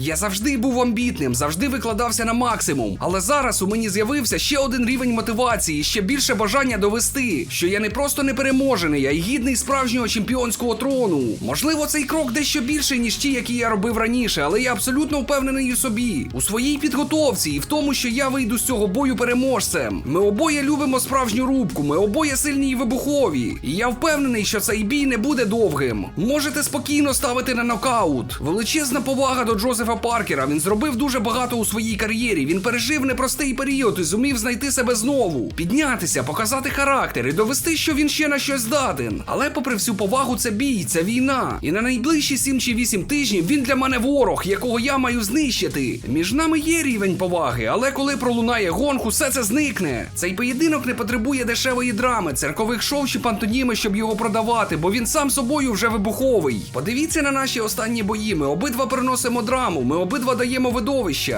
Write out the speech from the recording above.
Я завжди був амбітним, завжди викладався на максимум. Але зараз у мені з'явився ще один рівень мотивації, ще більше бажання довести, що я не просто непереможений, а й гідний справжнього чемпіонського трону. Можливо, цей крок дещо більший, ніж ті, які я робив раніше, але я абсолютно впевнений у собі, у своїй підготовці і в тому, що я вийду з цього бою переможцем. Ми обоє любимо справжню рубку, ми обоє сильні і вибухові. І я впевнений, що цей бій не буде довгим. Можете спокійно ставити на нокаут. Величезна повага до Джозефа Паркера. Він зробив дуже багато у своїй кар'єрі. Він пережив непростий період і зумів знайти себе знову, піднятися, показати характер і довести, що він ще на щось здатен. Але, попри всю повагу, це бій, це війна. І на найближчі 7 чи 8 тижнів він для мене ворог, якого я маю знищити. Між нами є рівень поваги, але коли пролунає гонг, усе це зникне. Цей поєдинок не потребує дешевої драми, церкових шоу чи пантоніми, щоб його продавати, бо він сам собою вже вибуховий. Подивіться на наші останні бої. Ми обидва приносимо драму, ми обидва даємо видовища.